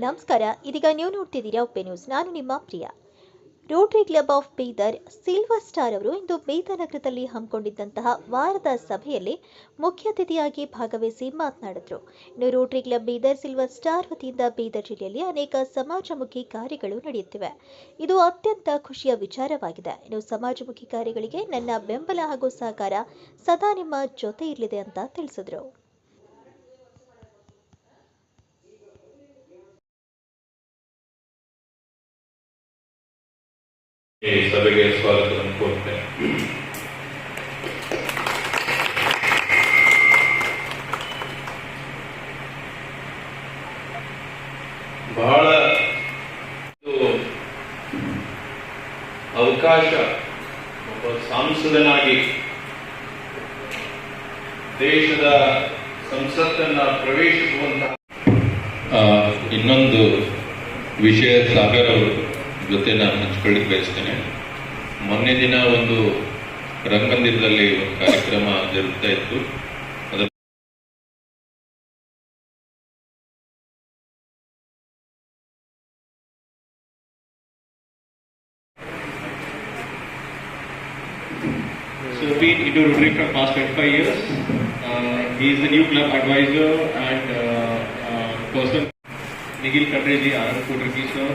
ನಮಸ್ಕಾರ, ಇದೀಗ ನೀವು ನೋಡ್ತಿದ್ದೀರಾ ಉಪ್ಪೆ ನ್ಯೂಸ್. ನಾನು ನಿಮ್ಮ Priya. Rotary club of Bidar silver star ಅವರು ಇಂದು ಬೀದರ್ ನಗರದಲ್ಲಿ ಹಮ್ಮಿಕೊಂಡಿದ್ದಂತಹ ವಾರದ ಸಭೆಯಲ್ಲಿ ಮುಖ್ಯ ಅತಿಥಿಯಾಗಿ ಭಾಗವಹಿಸಿ ಮಾತನಾಡಿದರು. ಇನ್ನು Rotary club Bidar silver star ವತಿಯಿಂದ ಬೀದರ್ ಜಿಲ್ಲೆಯಲ್ಲಿ ಅನೇಕ ಸಮಾಜಮುಖಿ ಕಾರ್ಯಗಳು ನಡೆಯುತ್ತಿವೆ. ಇದು ಅತ್ಯಂತ ಖುಷಿಯ ವಿಚಾರವಾಗಿದೆ. ಇನ್ನು ಸಮಾಜಮುಖಿ ಕಾರ್ಯಗಳಿಗೆ ನನ್ನ ಬೆಂಬಲ ಹಾಗೂ ಸಹಕಾರ ಸದಾ ನಿಮ್ಮ ಜೊತೆ ಇರಲಿದೆ ಅಂತ ತಿಳಿಸಿದರು. ಈ ಸಭೆಗೆ ಸ್ವಾಗತವನ್ನು ಕೋರ್ತೇನೆ ಬಹಳ ಅವಕಾಶ ಒಬ್ಬ ಸಂಸದನಾಗಿ ದೇಶದ ಸಂಸತ್ತನ್ನ ಪ್ರವೇಶಿಸುವಂತಹ ಇನ್ನೊಂದು ವಿಷಯ ಸಾಗರ್ ಅವರು ಜೊತೆ ನಾನು ಹಂಚ್ಕೊಳ್ಳಿಕ್ ಬಯಸ್ತೇನೆ. ಮೊನ್ನೆ ದಿನ ಒಂದು ರಂಗಮಂದಿರದಲ್ಲಿ ಒಂದು ಕಾರ್ಯಕ್ರಮ ಜರುಗ್ತಾ ಇತ್ತು. ಅಡ್ವೈಸರ್ ನಿಖಿಲ್ ಕಟ್ರೆಜಿ ಆರ್ ಕೋಟುರ್ ಕೀಶೋರ್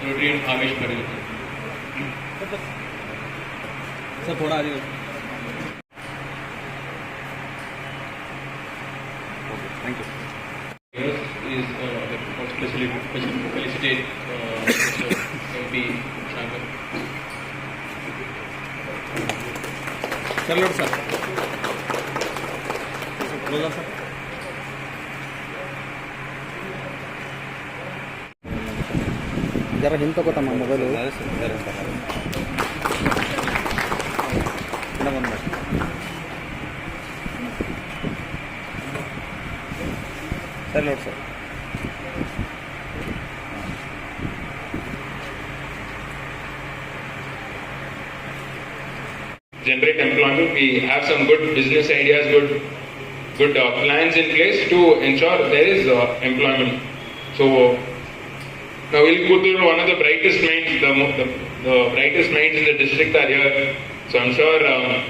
प्रोटीन आवेश परिवर्तन सर थोड़ा आगे thank you Yes, is uh, the specially felicitate uh, Mr. MP Shankar. Sir, Lord, sir. Close up, sir. ಜರ ಹಿಂದೆ ತಗೋತಮ್ಮ ಮೊಬೈಲು ಒಂದು ಸರ್ ನೋಡಿ sir generate employment. We have some good business ideas, good good uh, plans in place to ensure there is uh, employment. So now go through one of the brightest minds, the, the, the brightest minds in the district are here. So I'm sure uh,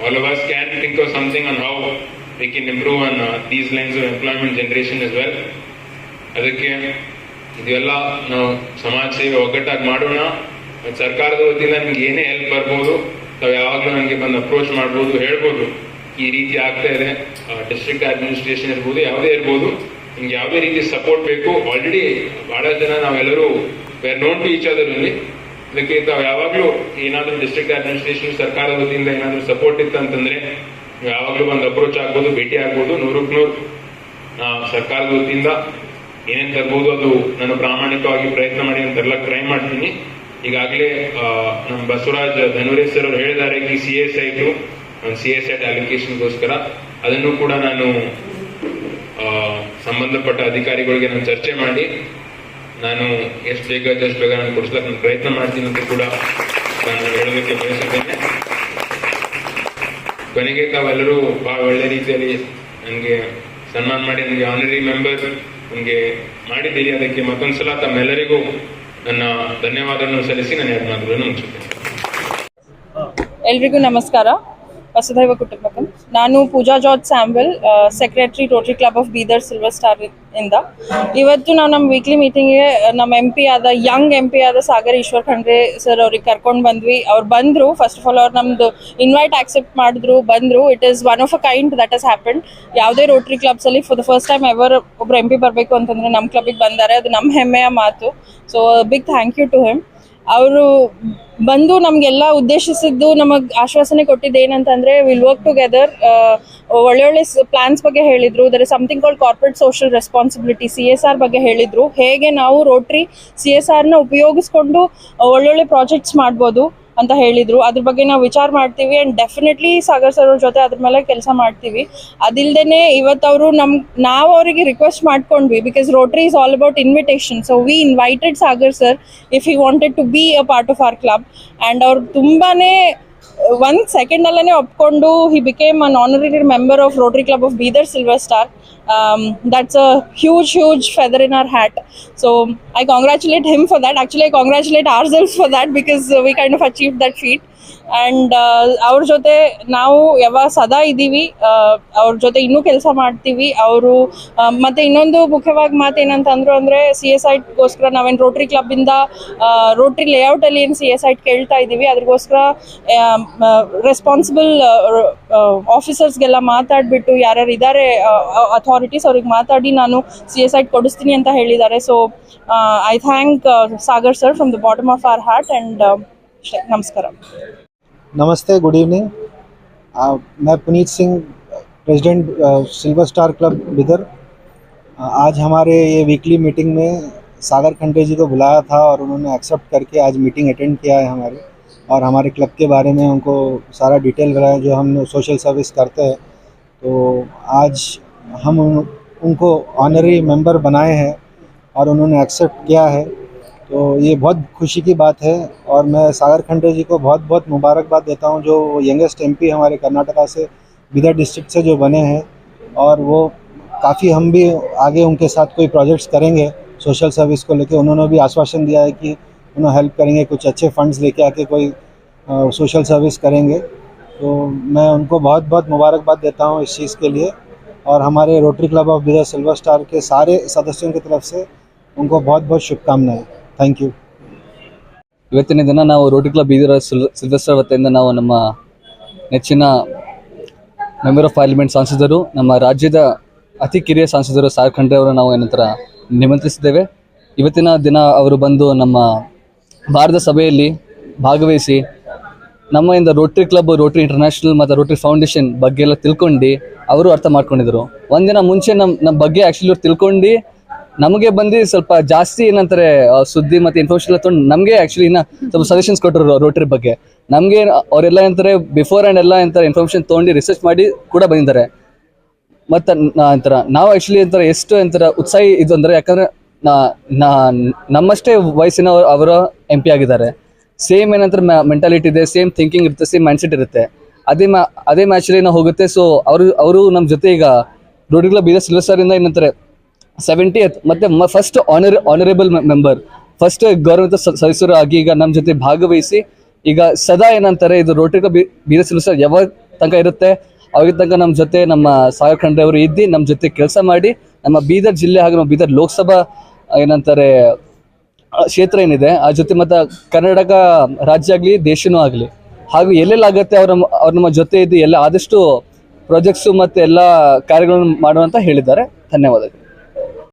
all of us can think of something on how we can improve on uh, these lines of employment generation as well. ಅದಕ್ಕೆ ಇದೆಲ್ಲ ನಾವು ಸಮಾಜ ಸೇವೆ ಒಗ್ಗಟ್ಟಾಗಿ ಮಾಡೋಣ ಮತ್ತು ಸರ್ಕಾರದ ವತಿಯಿಂದ ನಿಮ್ಗೆ ಏನೇ ಹೆಲ್ಪ್ ಬರ್ಬೋದು ತಾವು ಯಾವಾಗಲೂ ನನಗೆ ಬಂದು ಅಪ್ರೋಚ್ ಮಾಡ್ಬೋದು ಹೇಳ್ಬೋದು ಈ ರೀತಿ ಆಗ್ತಾ ಇದೆ ಡಿಸ್ಟ್ರಿಕ್ಟ್ ಅಡ್ಮಿನಿಸ್ಟ್ರೇಷನ್ ಇರ್ಬೋದು ಯಾವುದೇ ಇರ್ಬೋದು ನಿಮ್ಗೆ ಯಾವುದೇ ರೀತಿ ಸಪೋರ್ಟ್ ಬೇಕು. ಆಲ್ರೆಡಿ ಬಹಳ ಜನ ನಾವೆಲ್ಲರೂ we're known to each other ಇಲ್ಲಿ ಅದಕ್ಕೆ ತಾವು ಯಾವಾಗಲೂ ಏನಾದರೂ ಡಿಸ್ಟ್ರಿಕ್ಟ್ ಅಡ್ಮಿನಿಸ್ಟ್ರೇಷನ್ ಸರ್ಕಾರದ ವತಿಯಿಂದ ಏನಾದರೂ ಸಪೋರ್ಟ್ ಇತ್ತು ಅಂತಂದ್ರೆ ನೀವು ಯಾವಾಗಲೂ ಒಂದು ಅಪ್ರೋಚ್ ಆಗ್ಬೋದು, ಭೇಟಿ ಆಗ್ಬೋದು. ನೂರಕ್ಕೆ ನೂರು. ಸರ್ಕಾರ ಸರ್ಕಾರದ ವತಿಯಿಂದ ಏನೇನ್ ತರ್ಬೋದು ಅದು ನಾನು ಪ್ರಾಮಾಣಿಕವಾಗಿ ಪ್ರಯತ್ನ ಮಾಡಿ ಅಂತ ಎಲ್ಲ ಟ್ರೈ ಮಾಡ್ತೀನಿ. ಈಗಾಗಲೇ ನಮ್ಮ ಬಸವರಾಜ್ ಧನುರೇಶ್ ಸರ್ ಅವರು ಹೇಳಿದ್ದಾರೆ ಈ C S I to C S I ಅಲಿಕೇಶನ್ಗೋಸ್ಕರ ಅದನ್ನು ಕೂಡ ನಾನು ಸಂಬಂಧಪಟ್ಟ ಅಧಿಕಾರಿಗಳಿಗೆ ನಾನು ಚರ್ಚೆ ಮಾಡಿ, ನಾನು ಎಷ್ಟು ಬೇಗ ಅಷ್ಟು ಬೇಗ ನಾನು ಕೊಡಿಸ್ಲಕ್ಕೆ ನಾನು ಪ್ರಯತ್ನ ಮಾಡ್ತೀನಿ ಅಂತ ಕೂಡ ನಾನು ಹೇಳೋದಕ್ಕೆ ಬಯಸುತ್ತೇನೆ. ಕೊನೆಗೆ ತಾವೆಲ್ಲರೂ ಬಹಳ ಒಳ್ಳೆ ರೀತಿಯಲ್ಲಿ ನನಗೆ ಸನ್ಮಾನ ಮಾಡಿ, ನನಗೆ ಆನರಿ ಮೆಂಬರ್ ನನಗೆ ಮಾಡಿದ್ದೀರಿ. ಅದಕ್ಕೆ ಮತ್ತೊಂದ್ಸಲ ತಮ್ಮೆಲ್ಲರಿಗೂ ನನ್ನ ಧನ್ಯವಾದಗಳನ್ನು ಸಲ್ಲಿಸಿ ನಾನು ಎರಡು ಮಾತುಗಳನ್ನು ಮುಚ್ಚುತ್ತೇನೆ. ಎಲ್ರಿಗೂ ನಮಸ್ಕಾರ. ವಸುಧೈವ ಕುಟುಂಬಕಂ. ನಾನು Pooja George Samuel secretary Rotary club of Bidar silver star ಇಂದ. ಇವತ್ತು ನಾವು ನಮ್ಮ ವೀಕ್ಲಿ ಮೀಟಿಂಗ್ಗೆ ನಮ್ಮ ಎಂ ಪಿ ಆದ ಯಂಗ್ ಎಂ ಪಿ ಆದ ಸಾಗರ್ ಈಶ್ವರ್ ಖಂಡ್ರೆ ಸರ್ ಅವ್ರಿಗೆ ಕರ್ಕೊಂಡು ಬಂದ್ವಿ. ಅವ್ರು ಬಂದರು ಫಸ್ಟ್ ಆಫ್ ಆಲ್ ಅವ್ರು ನಮ್ದು ಇನ್ವೈಟ್ ಆಕ್ಸೆಪ್ಟ್ ಮಾಡಿದ್ರು, ಬಂದರು. It is one of a kind that is happen ಯಾವುದೇ Rotary ಕ್ಲಬ್ಸಲ್ಲಿ for the first time ever ಒಬ್ರು ಎಂ ಪಿ ಬರಬೇಕು ಅಂತಂದ್ರೆ ನಮ್ಮ ಕ್ಲಬ್ಗೆ ಬಂದಾರೆ. ಅದು ನಮ್ಮ ಹೆಮ್ಮೆಯ ಮಾತು. So big thank you to him ಅವರು ಬಂದು ನಮಗೆಲ್ಲ ಉದ್ದೇಶಿಸಿದ್ದು ನಮಗೆ ಆಶ್ವಾಸನೆ ಕೊಟ್ಟಿದ್ದು ಏನಂತಂದ್ರೆ ವಿಲ್ ವರ್ಕ್ ಟುಗೆದರ್ ಒಳ್ಳೊಳ್ಳೆ ಪ್ಲಾನ್ಸ್ ಬಗ್ಗೆ ಹೇಳಿದ್ರು. There is something called corporate social responsibility C S R ಬಗ್ಗೆ ಹೇಳಿದ್ರು. ಹೇಗೆ ನಾವು ರೋಟ್ರಿ ಸಿ ಎಸ್ನ ಉಪಯೋಗಿಸ್ಕೊಂಡು ಒಳ್ಳೊಳ್ಳೆ ಪ್ರಾಜೆಕ್ಟ್ಸ್ ಮಾಡ್ಬೋದು. ಅಂತ ಹೇಳಿದ್ರು. ಅದ್ರ ಬಗ್ಗೆ ನಾವು ವಿಚಾರ ಮಾಡ್ತೀವಿ ಆ್ಯಂಡ್ ಡೆಫಿನೆಟ್ಲಿ ಸಾಗರ್ ಸರ್ ಅವ್ರ ಜೊತೆ ಅದ್ರ ಮೇಲೆ ಕೆಲಸ ಮಾಡ್ತೀವಿ. ಅದಿಲ್ದೇನೆ ಇವತ್ತು ಅವರು ನಮ್, ನಾವು ಅವರಿಗೆ ರಿಕ್ವೆಸ್ಟ್ ಮಾಡ್ಕೊಂಡ್ವಿ because Rotary is all about invitation so we invited Sagar sir if you wanted to be a part of our club and ಅವ್ರು ತುಂಬಾನೇ ಒಂದು ಸೆಕೆಂಡ್ ಅಲ್ಲೇ ಒಪ್ಕೊಂಡು he became an honorary member of Rotary club of Bidar silver star that's a huge huge feather in our hat so I congratulate him for that actually I congratulate ourselves for that because we kind of achieve that feat and ಅವ್ರ ಜೊತೆ ನಾವು ಯಾವಾಗ ಸದಾ ಇದ್ದೀವಿ ಅವ್ರ ಜೊತೆ ಇನ್ನೂ ಕೆಲಸ ಮಾಡ್ತೀವಿ. ಅವರು ಮತ್ತೆ ಇನ್ನೊಂದು ಮುಖ್ಯವಾಗಿ ಮಾತು ಏನಂತಂದ್ರು ಅಂದರೆ ಸಿ ಎಸ್ ಐಟ್ಗೋಸ್ಕರ ನಾವೇನು ರೋಟ್ರಿ ಕ್ಲಬ್ಬಿಂದ ರೋಟ್ರಿ ಲೇಔಟಲ್ಲಿ ಏನು ಸಿ ಎಸ್ ಐಟ್ ಕೇಳ್ತಾ ಇದ್ದೀವಿ, ಅದ್ರಗೋಸ್ಕರ ರೆಸ್ಪಾನ್ಸಿಬಲ್ ಆಫೀಸರ್ಸ್ಗೆಲ್ಲ ಮಾತಾಡಿಬಿಟ್ಟು ಯಾರ್ಯಾರು ಇದ್ದಾರೆ ಅಥಾರಿಟೀಸ್ ಅವ್ರಿಗೆ ಮಾತಾಡಿ ನಾನು ಸಿ ಎಸ್ ಐಟ್ ಕೊಡಿಸ್ತೀನಿ ಅಂತ ಹೇಳಿದ್ದಾರೆ. So I thank Sagar sir from the bottom of our heart and नमस्कार नमस्ते गुड इवनिंग। मैं Puneet Singh president silver star club Bidar. आज हमारे ये वीकली मीटिंग में सागर खंडे जी को बुलाया था और उन्होंने एक्सेप्ट करके आज मीटिंग अटेंड किया है हमारे। और हमारे क्लब के बारे में उनको सारा डिटेल रहा है जो हम सोशल सर्विस करते हैं। तो आज हम उन, उनको ऑनरी मेंबर बनाए हैं और उन्होंने एक्सेप्ट किया है। तो ये बहुत खुशी की बात है और मैं सागर खंडे जी को बहुत बहुत मुबारकबाद देता हूँ जो यंगेस्ट एमपी हमारे कर्नाटका से बिदर डिस्ट्रिक्ट से जो बने हैं और वो काफ़ी हम भी आगे उनके साथ कोई प्रोजेक्ट्स करेंगे सोशल सर्विस को लेके। उन्होंने भी आश्वासन दिया है कि उन्हें हेल्प करेंगे कुछ अच्छे फंड्स लेके आके कोई आ, सोशल सर्विस करेंगे। तो मैं उनको बहुत बहुत मुबारकबाद देता हूँ इस चीज़ के लिए और हमारे Rotary club of Bidar silver star के सारे सदस्यों की तरफ़ से उनको बहुत बहुत शुभकामनाएँ। ಥ್ಯಾಂಕ್ ಯು ಇವತ್ತಿನ ದಿನ ನಾವು ರೋಟಿ ಕ್ಲಬ್ ಬೀದರ ಸಿದ್ದೇಶ್ವರ ವತಿಯಿಂದ ನಾವು ನಮ್ಮ ನೆಚ್ಚಿನ ಮೆಂಬರ್ ಆಫ್ ಪಾರ್ಲಿಮೆಂಟ್ ಸಂಸದರು, ನಮ್ಮ ರಾಜ್ಯದ ಅತಿ ಕಿರಿಯ ಸಂಸದರು ಸಾರ್ ಖಂಡ್ರೆ ಅವರು ನಾವು ಏನಂತರ ನಿಮಂತ್ರಿಸಿದ್ದೇವೆ. ಇವತ್ತಿನ ದಿನ ಅವರು ಬಂದು ನಮ್ಮ ಭಾರತ ಸಭೆಯಲ್ಲಿ ಭಾಗವಹಿಸಿ ನಮ್ಮಿಂದ ರೋಟರಿ ಕ್ಲಬ್ ರೋಟರಿ ಇಂಟರ್ನ್ಯಾಷನಲ್ ಮತ್ತು ರೋಟರಿ ಫೌಂಡೇಶನ್ ಬಗ್ಗೆ ಎಲ್ಲ ತಿಳ್ಕೊಂಡು ಅವರು ಅರ್ಥ ಮಾಡ್ಕೊಂಡಿದ್ರು ಒಂದಿನ ಮುಂಚೆ ನಮ್ಮ ನಮ್ಮ ಬಗ್ಗೆ ಆ್ಯಕ್ಚುಲಿ ಅವ್ರು ತಿಳ್ಕೊಂಡು ನಮಗೆ ಬಂದು ಸ್ವಲ್ಪ ಜಾಸ್ತಿ ಏನಂತಾರೆ ಸುದ್ದಿ ಮತ್ತೆ ಇನ್ಫಾರ್ಮೇಶನ್ ಎಲ್ಲ ತೊಗೊಂಡು ನಮಗೆ ಆ್ಯಕ್ಚುಲಿ ಇನ್ನ ಸ್ವಲ್ಪ ಸಜೆಷನ್ಸ್ ಕೊಟ್ಟರು ರೋಟರಿ ಬಗ್ಗೆ. ನಮಗೆ ಅವರೆಲ್ಲ ಏನಂತಾರೆ ಬಿಫೋರ್ ಆ್ಯಂಡ್ ಎಲ್ಲ ಏನಂತಾರೆ ಇನ್ಫಾರ್ಮೇಶನ್ ತೊಗೊಂಡು ರಿಸರ್ಚ್ ಮಾಡಿ ಕೂಡ ಬಂದಿದ್ದಾರೆ. ಮತ್ತು ಒಂಥರ ನಾವು ಆ್ಯಕ್ಚುಲಿ ಅಂತಾರೆ ಎಷ್ಟು ಏನಂತಾರೆ ಉತ್ಸಾಹಿ ಇದು ಅಂದರೆ, ಯಾಕಂದರೆ ನಮ್ಮಷ್ಟೇ ವಯಸ್ಸಿನ ಅವರ ಎಂ ಪಿ ಆಗಿದ್ದಾರೆ. ಸೇಮ್ ಏನಂತಾರೆ ಮೆಂಟಾಲಿಟಿ ಇದೆ ಸೇಮ್ ಥಿಂಕಿಂಗ್ ಇರುತ್ತೆ ಸೇಮ್ ಮೈಂಡ್ಸೆಟ್ ಇರುತ್ತೆ. ಅದೇ ಮ್ಯಾ ಅದೇ ಮ್ಯಾಚಲ್ಲಿ ನಾವು ಹೋಗುತ್ತೆ ಸೊ ಅವರು ಅವರು ನಮ್ಮ ಜೊತೆ ಈಗ ರೋಡಿಗ್ಲ ಬೀದರ್ ಸಿಲ್ವರ್ ಇಂದ ಏನಂತಾರೆ ಸೆವೆಂಟಿ ಮತ್ತೆ first honour honourable member first ಗೌರವಿತ ಸದಸ್ಯರು ಆಗಿ ಈಗ ನಮ್ಮ ಜೊತೆ ಭಾಗವಹಿಸಿ, ಈಗ ಸದಾ ಏನಂತಾರೆ, ಇದು ರೋಟರಿ ಬೀದರ್ ಸಿಲ್ವರ್ ಯಾವಾಗ ತನಕ ಇರುತ್ತೆ ಅವಾಗ ತನಕ ನಮ್ಮ ಜೊತೆ ನಮ್ಮ ಸಾಗರ್ ಖಂಡ್ರೆ ಅವರು ಇದ್ದು ನಮ್ಮ ಜೊತೆ ಕೆಲಸ ಮಾಡಿ, ನಮ್ಮ ಬೀದರ್ ಜಿಲ್ಲೆ ಹಾಗೂ ನಮ್ಮ ಬೀದರ್ ಲೋಕಸಭಾ, ಏನಂತಾರೆ ಕ್ಷೇತ್ರ ಏನಿದೆ, ಆ ಜೊತೆ ಮತ್ತು ಕರ್ನಾಟಕ ರಾಜ್ಯ ಆಗಲಿ, ದೇಶನೂ ಆಗಲಿ, ಹಾಗೂ ಎಲ್ಲೆಲ್ಲಾಗತ್ತೆ ಅವ್ರ ಅವ್ರ ನಮ್ಮ ಜೊತೆ ಇದ್ದು ಎಲ್ಲ ಆದಷ್ಟು ಪ್ರಾಜೆಕ್ಟ್ಸು ಮತ್ತು ಎಲ್ಲ ಕಾರ್ಯಗಳನ್ನು ಮಾಡುವಂತ ಹೇಳಿದ್ದಾರೆ. ಧನ್ಯವಾದಗಳು.